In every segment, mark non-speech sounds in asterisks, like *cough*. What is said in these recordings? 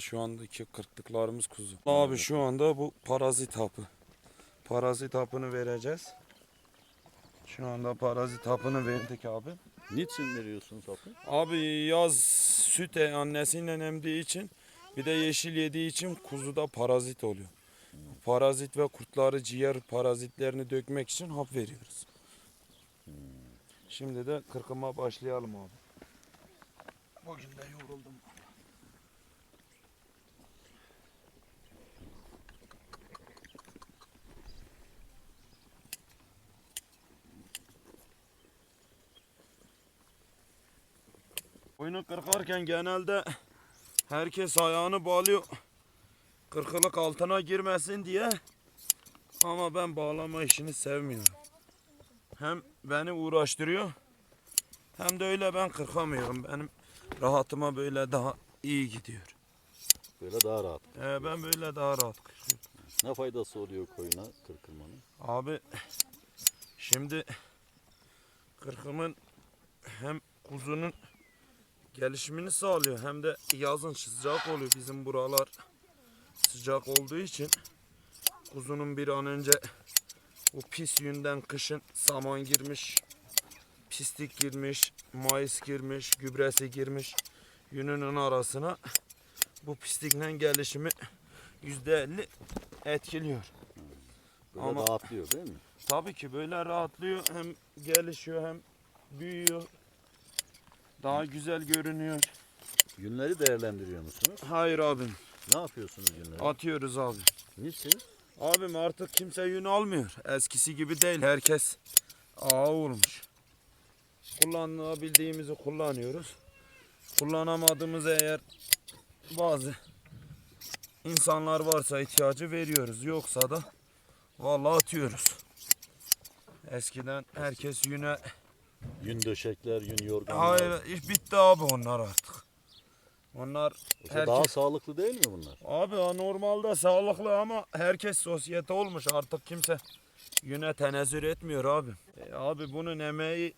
Şu andaki kırklıklarımız kuzu. Abi şu anda bu parazit hapı. Parazit hapını vereceğiz. Şu anda parazit hapını verdik abi. Niçin veriyorsunuz hapı? Abi yaz süt annesiyle emdiği için bir de yeşil yediği için kuzuda parazit oluyor. Parazit ve kurtları ciğer parazitlerini dökmek için hap veriyoruz. Şimdi de kırkıma başlayalım abi. Bugün de yoruldum. Oyunu kırkarken genelde herkes ayağını bağlıyor. Kırkılık altına girmesin diye. Ama ben bağlama işini sevmiyorum. Hem beni uğraştırıyor hem de öyle ben kırkamıyorum. Benim rahatıma böyle daha iyi gidiyor. Böyle daha rahat. Ee, ben böyle daha rahat kırıyorum. Ne faydası oluyor koyuna kırkılmanın? Abi şimdi kırkımın hem kuzunun gelişimini sağlıyor hem de yazın sıcak oluyor bizim buralar sıcak olduğu için kuzunun bir an önce bu pis yünden kışın saman girmiş pislik girmiş mayıs girmiş gübresi girmiş yününün arasına bu pislikle gelişimi yüzde elli etkiliyor. Böyle Ama- rahatlıyor değil mi? Tabii ki böyle rahatlıyor hem gelişiyor hem büyüyor. Daha güzel görünüyor. Günleri değerlendiriyor musunuz? Hayır abim Ne yapıyorsunuz günleri? atıyoruz abi. Niçin? Abim artık kimse yün almıyor. Eskisi gibi değil. Herkes ağa olmuş. Kullanabildiğimizi kullanıyoruz. Kullanamadığımız eğer bazı insanlar varsa ihtiyacı veriyoruz. Yoksa da vallahi atıyoruz. Eskiden herkes yüne Yün döşekler, yün yorganlar. Hayır iş bitti abi onlar artık. Onlar herkes... Daha sağlıklı değil mi bunlar? Abi normalde sağlıklı ama herkes sosyete olmuş artık kimse yüne tenezzül etmiyor abi. E, abi bunun emeği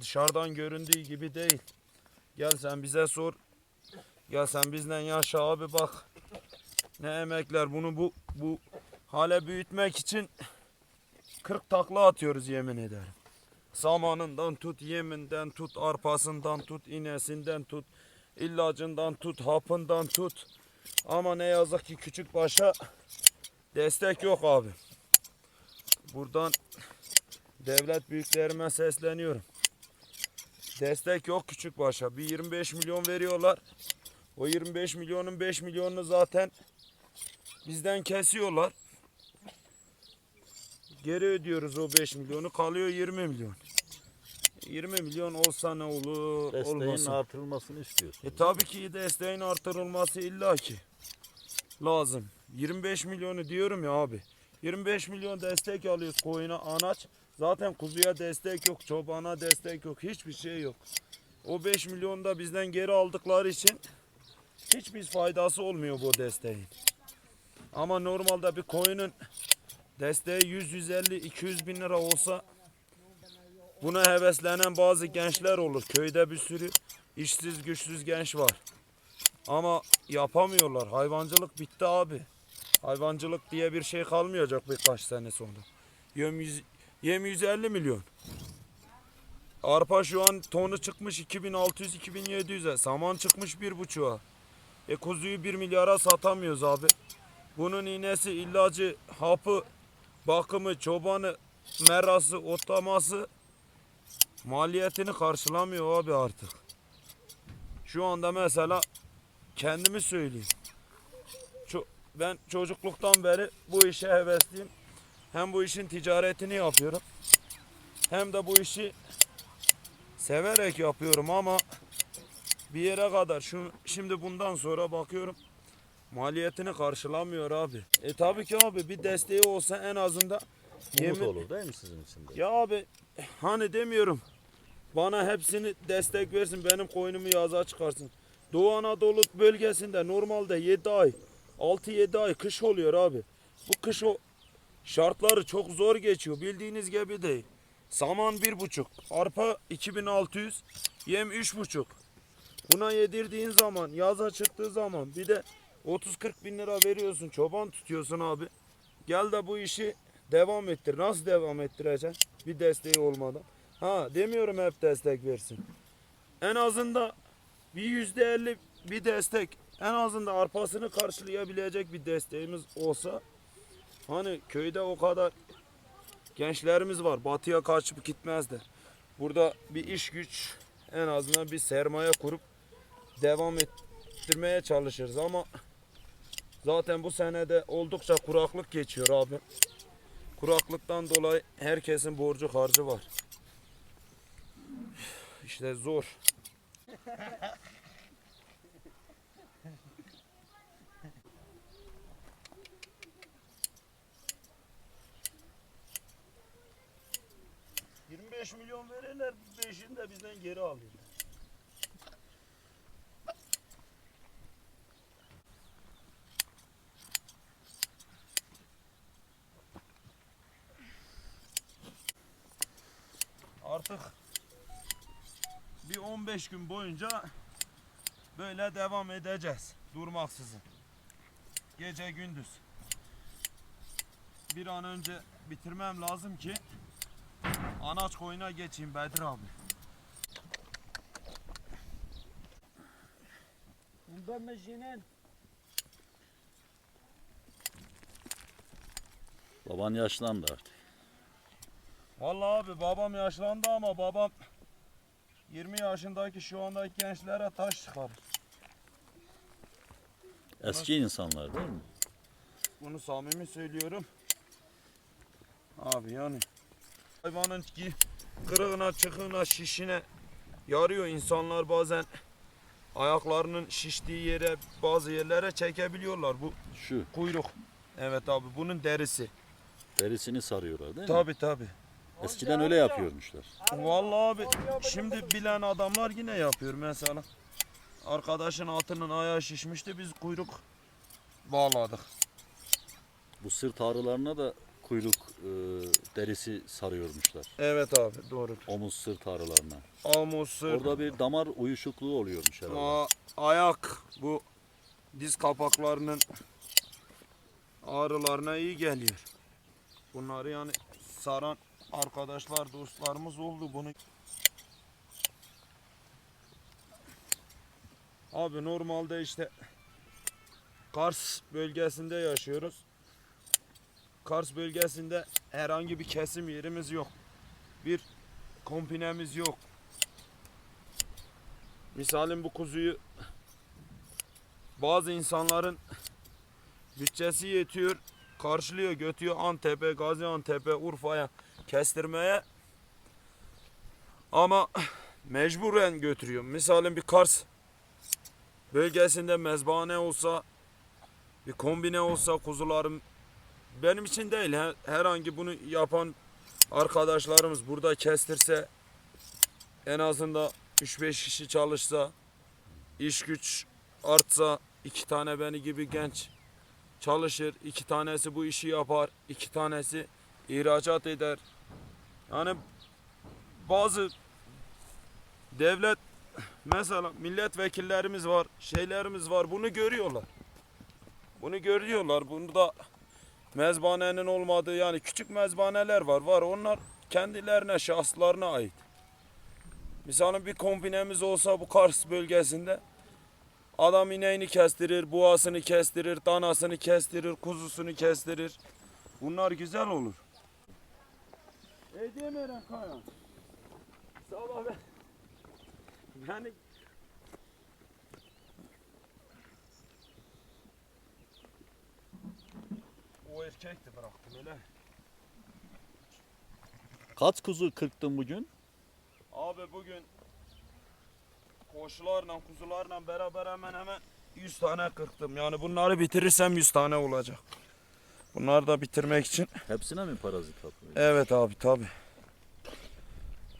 dışarıdan göründüğü gibi değil. Gel sen bize sor. Gel sen bizden yaşa abi bak. Ne emekler bunu bu bu hale büyütmek için 40 takla atıyoruz yemin ederim. Samanından tut, yeminden tut, arpasından tut, inesinden tut, ilacından tut, hapından tut. Ama ne yazık ki küçük başa destek yok abi. Buradan devlet büyüklerime sesleniyorum. Destek yok küçük başa. Bir 25 milyon veriyorlar. O 25 milyonun 5 milyonunu zaten bizden kesiyorlar. Geri ödüyoruz o 5 milyonu. Kalıyor 20 milyon. 20 milyon olsa ne olur, Desteğin artırılmasını istiyorsunuz. E tabii ki desteğin artırılması illaki lazım. 25 milyonu diyorum ya abi. 25 milyon destek alıyoruz koyuna anaç. Zaten kuzuya destek yok, çobana destek yok, hiçbir şey yok. O 5 milyon da bizden geri aldıkları için hiçbir faydası olmuyor bu desteğin. Ama normalde bir koyunun desteği 100, 150, 200 bin lira olsa buna heveslenen bazı gençler olur. Köyde bir sürü işsiz güçsüz genç var. Ama yapamıyorlar. Hayvancılık bitti abi. Hayvancılık diye bir şey kalmayacak birkaç sene sonra. Yem, yüz- yem 150 milyon. Arpa şu an tonu çıkmış 2600-2700'e. Saman çıkmış 1,5'a. E kuzuyu 1 milyara satamıyoruz abi. Bunun iğnesi, ilacı, hapı, bakımı, çobanı, merası, otlaması maliyetini karşılamıyor abi artık. Şu anda mesela kendimi söyleyeyim. Ben çocukluktan beri bu işe hevesliyim. Hem bu işin ticaretini yapıyorum. Hem de bu işi severek yapıyorum ama bir yere kadar şu şimdi bundan sonra bakıyorum maliyetini karşılamıyor abi. E tabii ki abi bir desteği olsa en azından Umut yemin- olur değil mi sizin için de? ya abi hani demiyorum bana hepsini destek versin benim koyunumu yaza çıkarsın. Doğu Anadolu bölgesinde normalde 7 ay 6-7 ay kış oluyor abi. Bu kış o şartları çok zor geçiyor bildiğiniz gibi değil. Saman bir buçuk, arpa 2600, yem üç buçuk. Buna yedirdiğin zaman, yaza çıktığı zaman bir de 30-40 bin lira veriyorsun çoban tutuyorsun abi. Gel de bu işi devam ettir. Nasıl devam ettireceksin? Bir desteği olmadan. Ha demiyorum hep destek versin. En azından bir yüzde elli bir destek en azından arpasını karşılayabilecek bir desteğimiz olsa hani köyde o kadar gençlerimiz var batıya kaçıp gitmezler. Burada bir iş güç en azından bir sermaye kurup devam ettirmeye çalışırız ama zaten bu senede oldukça kuraklık geçiyor abi. Kuraklıktan dolayı herkesin borcu harcı var. İşte zor. ...25 milyon verirler, 5'ini de bizden geri alıyorlar. Artık bir 15 gün boyunca böyle devam edeceğiz durmaksızın. Gece gündüz. Bir an önce bitirmem lazım ki anaç koyuna geçeyim Bedir abi. Bemejinen Baban yaşlandı artık. Vallahi abi babam yaşlandı ama babam 20 yaşındaki şu andaki gençlere taş çıkarır. Eski insanlar değil mi? Bunu samimi söylüyorum. Abi yani hayvanın ki kırığına, çıkığına, şişine yarıyor insanlar bazen ayaklarının şiştiği yere bazı yerlere çekebiliyorlar bu Şu kuyruk. Evet abi bunun derisi. derisini sarıyorlar değil mi? Tabi tabi. Eskiden öyle yapıyormuşlar. Vallahi abi şimdi bilen adamlar yine yapıyor mesela. Arkadaşın atının ayağı şişmişti biz kuyruk bağladık. Bu sırt ağrılarına da kuyruk e, derisi sarıyormuşlar. Evet abi doğru. Omuz sırt ağrılarına. Almosu. Orada bir damar uyuşukluğu oluyormuş herhalde. A- ayak bu diz kapaklarının ağrılarına iyi geliyor. Bunları yani saran arkadaşlar, dostlarımız oldu bunu. Abi normalde işte Kars bölgesinde yaşıyoruz. Kars bölgesinde herhangi bir kesim yerimiz yok. Bir kompinemiz yok. Misalim bu kuzuyu bazı insanların bütçesi yetiyor, karşılıyor, götürüyor Antep'e, Gaziantep'e, Urfa'ya kestirmeye. Ama mecburen götürüyor. Misalim bir Kars bölgesinde mezbahane olsa, bir kombine olsa kuzularım benim için değil. he- Herhangi bunu yapan arkadaşlarımız burada kestirse en azından 3-5 kişi çalışsa, iş güç artsa, iki tane beni gibi genç çalışır, iki tanesi bu işi yapar, iki tanesi ihracat eder. Yani bazı devlet mesela milletvekillerimiz var, şeylerimiz var bunu görüyorlar. Bunu görüyorlar. Bunda mezbanenin olmadığı yani küçük mezbaneler var. Var onlar kendilerine, şahslarına ait. Misalın bir kombinemiz olsa bu Kars bölgesinde adam ineğini kestirir, buğasını kestirir, danasını kestirir, kuzusunu kestirir. Bunlar güzel olur. Edemeren Kayan. Sabah ben... Yani... O erkekti bıraktım öyle. Kaç kuzu kırktın bugün? Abi bugün koşularla kuzularla beraber hemen hemen 100 tane kırktım. Yani bunları bitirirsem 100 tane olacak. Bunları da bitirmek için. Hepsine mi parazit kapıyor? Evet abi tabi.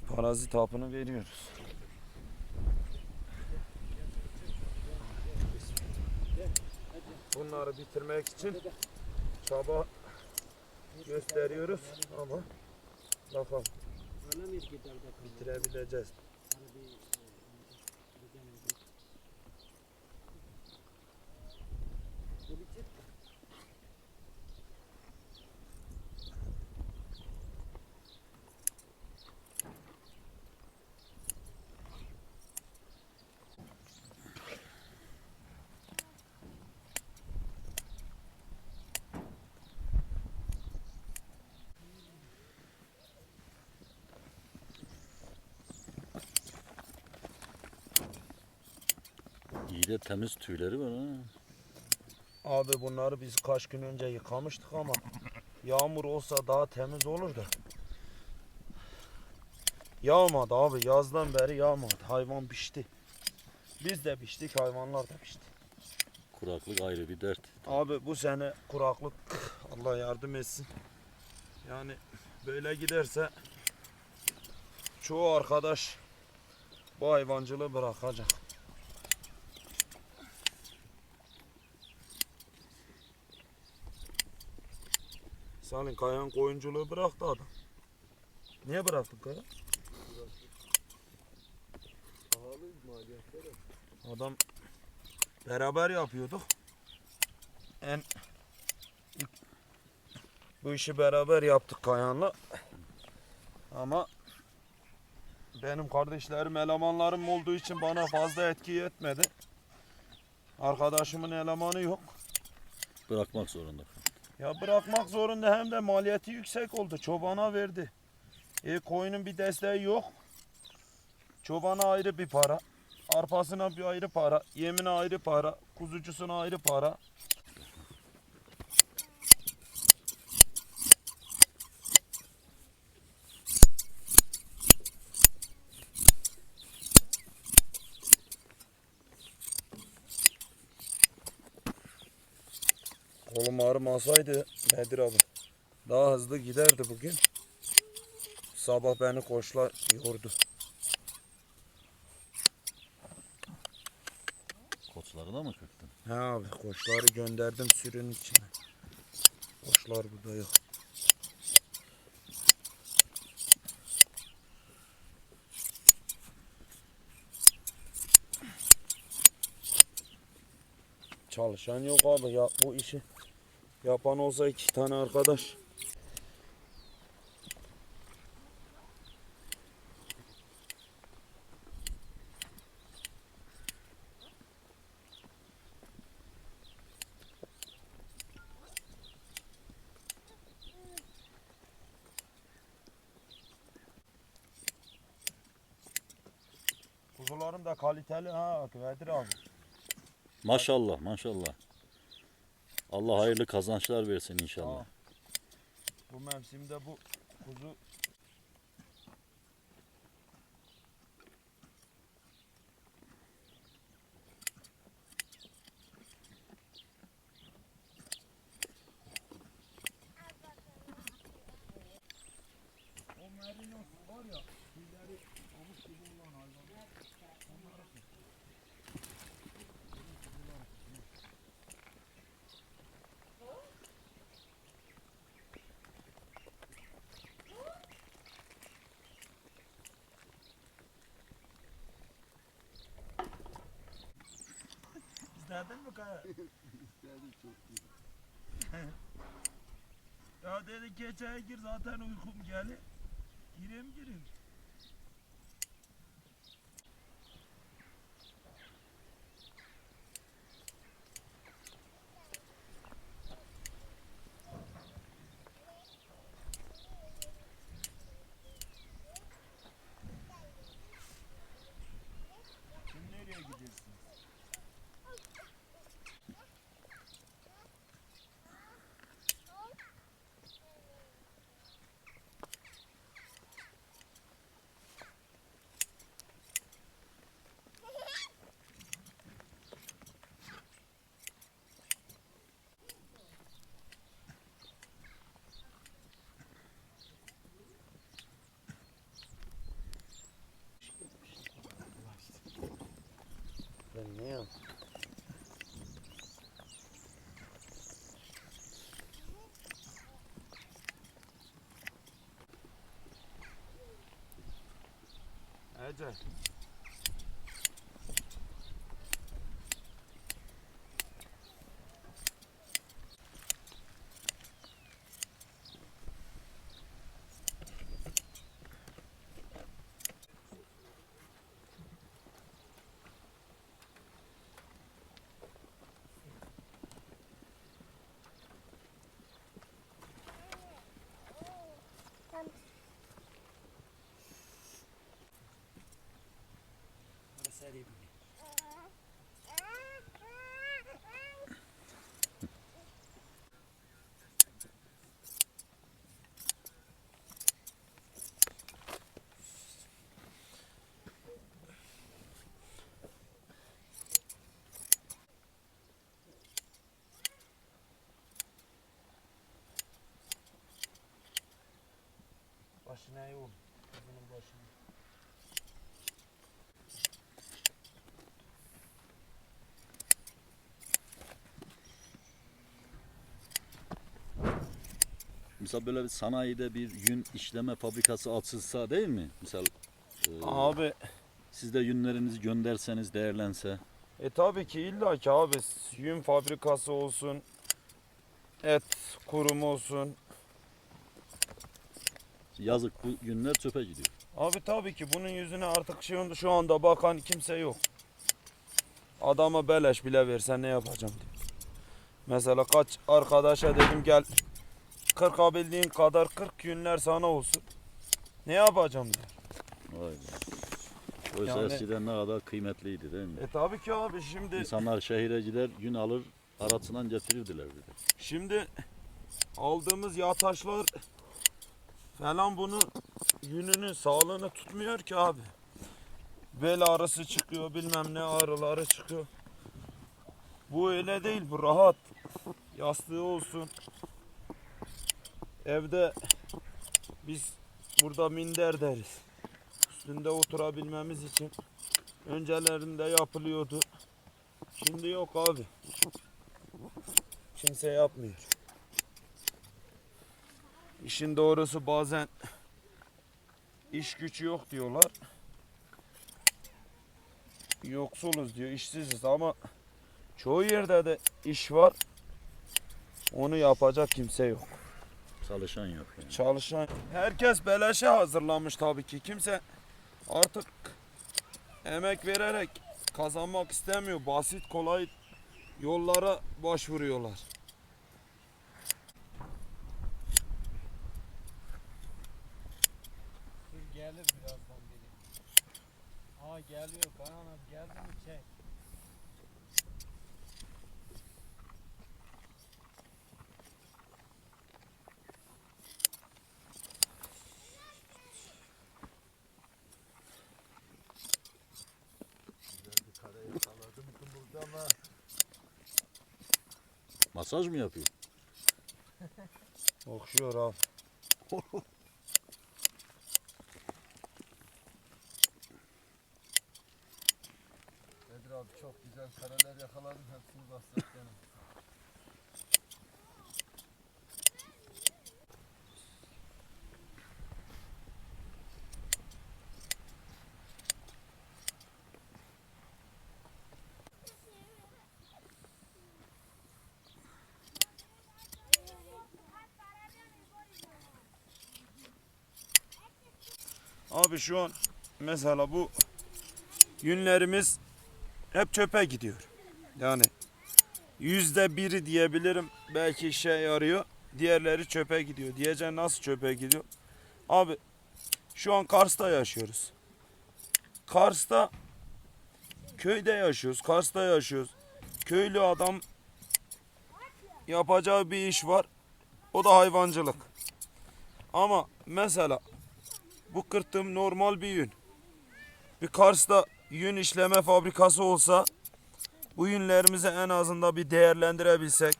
Parazit hapını veriyoruz. Bunları bitirmek için çaba gösteriyoruz ama de bitirebileceğiz. Bir de temiz tüyleri var ha. Abi bunları biz kaç gün önce yıkamıştık ama yağmur olsa daha temiz olur da. Yağmadı abi yazdan beri yağmadı. Hayvan pişti. Biz de piştik hayvanlar da pişti. Kuraklık ayrı bir dert. Abi bu sene kuraklık Allah yardım etsin. Yani böyle giderse çoğu arkadaş bu hayvancılığı bırakacak. Salin Kayan koyunculuğu bıraktı adam. Niye bıraktın Kaya? Pahalı maliyetleri. Adam beraber yapıyorduk. En bu işi beraber yaptık Kayan'la. Ama benim kardeşlerim elemanlarım olduğu için bana fazla etki etmedi. Arkadaşımın elemanı yok. Bırakmak zorunda. Ya bırakmak zorunda hem de maliyeti yüksek oldu. Çobana verdi. E koyunun bir desteği yok. Çobana ayrı bir para. Arpasına bir ayrı para. Yemine ayrı para. Kuzucusuna ayrı para. Kolum ağrımasaydı Bedir abi daha hızlı giderdi bugün. Sabah beni koçlar yordu. Koçlarına mı kırktın? He abi koçları gönderdim sürünün içine. Koçlar burada yok. Çalışan yok abi ya bu işi yapan olsa iki tane arkadaş. Kuzularım da kaliteli ha Kadir abi. Maşallah maşallah. Allah hayırlı kazançlar versin inşallah. Aa, Bu mevsimde bu kuzu O merinos var ya, tüyleri pamuk gibi olan hayvanlar. Onları İstedin mi Kaya? İstedim çok iyi. Ya dedi geceye gir zaten uykum gelir. Gireyim gireyim. Ben ne yapayım? Ece. Başına iyi ol. Kızının başına. Mesela böyle bir sanayide bir yün işleme fabrikası açılsa değil mi? Misal e, Abi siz de yünlerinizi gönderseniz değerlense. E tabii ki illa ki abi yün fabrikası olsun, et kurumu olsun. Yazık bu yünler çöpe gidiyor. Abi tabii ki bunun yüzüne artık şu şu anda bakan kimse yok. Adama beleş bile versen ne yapacağım diyor. Mesela kaç arkadaşa dedim gel kırkabildiğin kadar 40 yünler sana olsun. Ne yapacağım diyor. Vay be. Oysa Yani- eskiden ne kadar kıymetliydi değil mi? E tabii ki abi şimdi İnsanlar şehire gider yün alır arasından getirirdiler bir de. Şimdi aldığımız yağ taşlar falan bunu yününün sağlığını tutmuyor ki abi. Bel ağrısı çıkıyor bilmem ne ağrıları çıkıyor. Bu öyle değil bu rahat. Yastığı olsun. Evde biz burada minder deriz. Üstünde oturabilmemiz için öncelerinde yapılıyordu. Şimdi yok abi. Kimse yapmıyor. İşin doğrusu bazen iş güç yok diyorlar. Yoksuluz diyor, işsiziz ama çoğu yerde de iş var. Onu yapacak kimse yok. Çalışan yok yani. Çalışan herkes beleşe hazırlanmış tabii ki. Kimse artık emek vererek kazanmak istemiyor. Basit kolay yollara başvuruyorlar. Dur gelir birazdan biri. Aa geliyor Kayan abi geldi mi çek. Güzel bir kare yakaladım kımıldama. Masaj mı yapıyor? Okşuyor abi. *laughs* abi çok güzel kareler yakaladım. Hepsini bahsettim. Abi şu an mesela bu yünlerimiz hep çöpe gidiyor. Yani yüzde biri diyebilirim belki işe yarıyor. Diğerleri çöpe gidiyor. Diyeceğim nasıl çöpe gidiyor? Abi şu an Kars'ta yaşıyoruz. Kars'ta köyde yaşıyoruz. Kars'ta yaşıyoruz. Köylü adam yapacağı bir iş var. O da hayvancılık. Ama mesela bu kırtım normal bir yün. Bir Kars'ta yün işleme fabrikası olsa bu yünlerimizi en azından bir değerlendirebilsek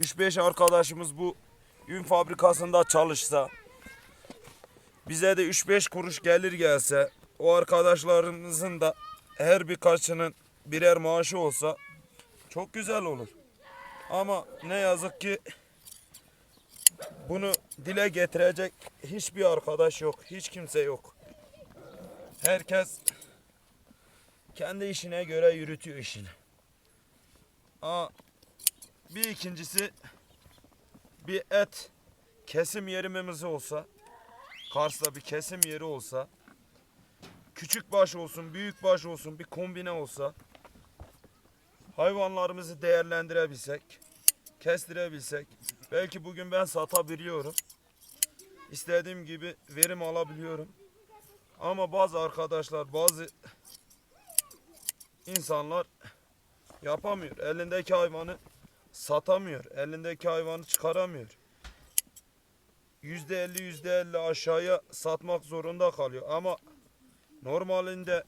3-5 arkadaşımız bu yün fabrikasında çalışsa bize de 3-5 kuruş gelir gelse o arkadaşlarımızın da her birkaçının birer maaşı olsa çok güzel olur. Ama ne yazık ki bunu dile getirecek hiçbir arkadaş yok. Hiç kimse yok. Herkes kendi işine göre yürütüyor işini. Aa, bir ikincisi bir et kesim yerimiz olsa Kars'ta bir kesim yeri olsa küçük baş olsun büyük baş olsun bir kombine olsa hayvanlarımızı değerlendirebilsek kestirebilsek belki bugün ben satabiliyorum istediğim gibi verim alabiliyorum ama bazı arkadaşlar bazı insanlar yapamıyor elindeki hayvanı satamıyor elindeki hayvanı çıkaramıyor yüzde elli yüzde elli aşağıya satmak zorunda kalıyor ama normalinde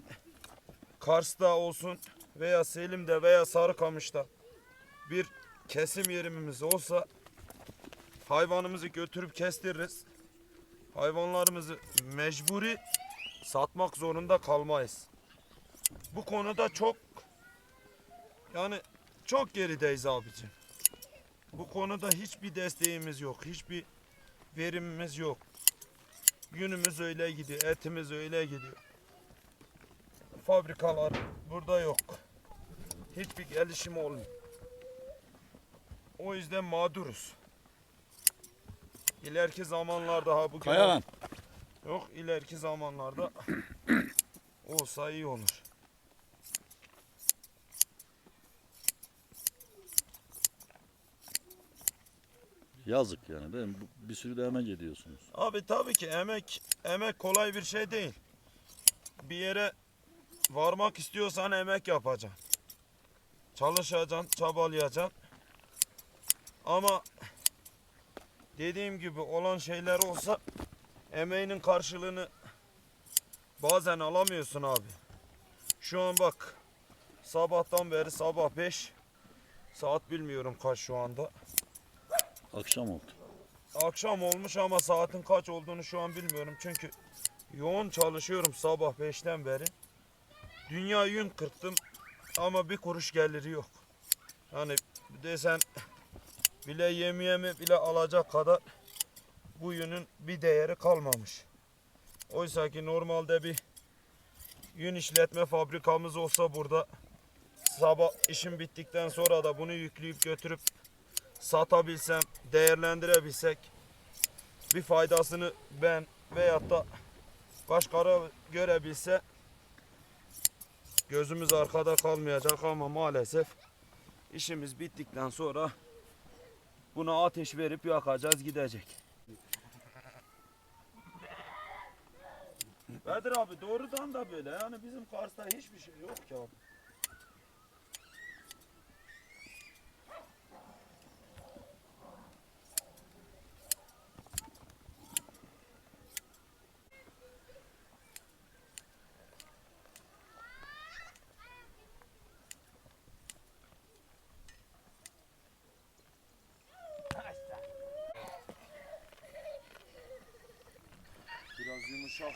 Kars'ta olsun veya Selim'de veya Sarıkamış'ta bir kesim yerimiz olsa hayvanımızı götürüp kestiririz. hayvanlarımızı mecburi satmak zorunda kalmayız. Bu konuda çok yani çok gerideyiz abicim. Bu konuda hiçbir desteğimiz yok. Hiçbir verimimiz yok. Günümüz öyle gidiyor. Etimiz öyle gidiyor. Fabrikalar burada yok. Hiçbir gelişim olmuyor. O yüzden mağduruz. İleriki zamanlarda ha bu Kayahan. Yok ileriki zamanlarda olsa iyi olur. Yazık yani değil mi? Bir sürü de emek ediyorsunuz. Abi tabii ki emek emek kolay bir şey değil. Bir yere varmak istiyorsan emek yapacaksın. Çalışacaksın, çabalayacaksın. Ama dediğim gibi olan şeyler olsa emeğinin karşılığını bazen alamıyorsun abi. Şu an bak sabahtan beri sabah 5 saat bilmiyorum kaç şu anda. Akşam oldu. Akşam olmuş ama saatin kaç olduğunu şu an bilmiyorum. Çünkü yoğun çalışıyorum sabah 5'ten beri. Dünya yün kırptım ama bir kuruş geliri yok. Hani desen bile yemeyemi bile alacak kadar bu yünün bir değeri kalmamış. Oysa ki normalde bir yün işletme fabrikamız olsa burada sabah işim bittikten sonra da bunu yükleyip götürüp satabilsem, değerlendirebilsek bir faydasını ben veyahut da başkaları görebilse gözümüz arkada kalmayacak ama maalesef işimiz bittikten sonra buna ateş verip yakacağız gidecek. Bedir abi doğrudan da böyle yani bizim Kars'ta hiçbir şey yok ki abi.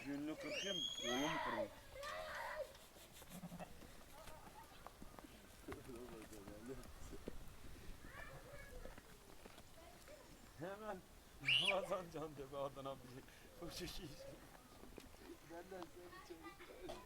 Yünlü kırkayım, kolum kırılır. Hemen Ramazan Can Tepe adına bir uçuş iş. Benden seni çevirdim.